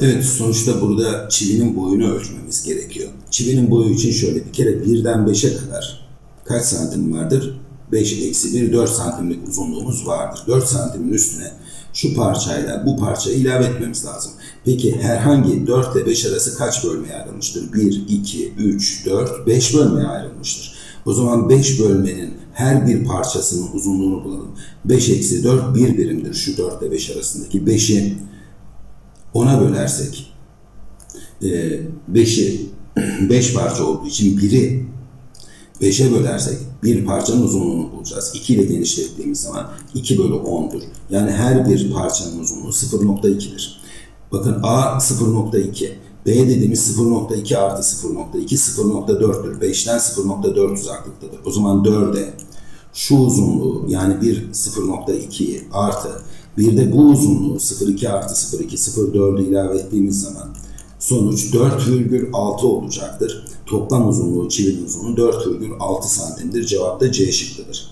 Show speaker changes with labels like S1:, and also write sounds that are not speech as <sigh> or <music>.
S1: Evet sonuçta burada çivinin boyunu ölçmemiz gerekiyor. Çivinin boyu için şöyle bir kere birden 5'e kadar kaç santim vardır? 5 eksi 1 4 santimlik uzunluğumuz vardır. 4 santimin üstüne şu parçayla bu parçayı ilave etmemiz lazım. Peki herhangi 4 ile 5 arası kaç bölmeye ayrılmıştır? 1, 2, 3, 4, 5 bölmeye ayrılmıştır. O zaman 5 bölmenin her bir parçasının uzunluğunu bulalım. 5 eksi 4 1 birimdir şu 4 ile 5 arasındaki. 5'i 10'a bölersek 5'i 5 <clears throat> parça olduğu için 1'i 5'e bölersek bir parçanın uzunluğunu bulacağız. 2 ile genişlettiğimiz zaman 2 bölü 10'dur. Yani her bir parçanın uzunluğu 0.2'dir. Bakın A 0.2. B dediğimiz 0.2 artı 0.2 0.4'tür. 5'ten 0.4 uzaklıktadır. O zaman 4'e şu uzunluğu yani bir 0.2'yi artı bir de bu uzunluğu 0.2 artı 0.2 0.4'ü ilave ettiğimiz zaman sonuç 4,6 olacaktır. Toplam uzunluğu çivinin uzunluğu 4,6 santimdir. Cevap da C şıkkıdır.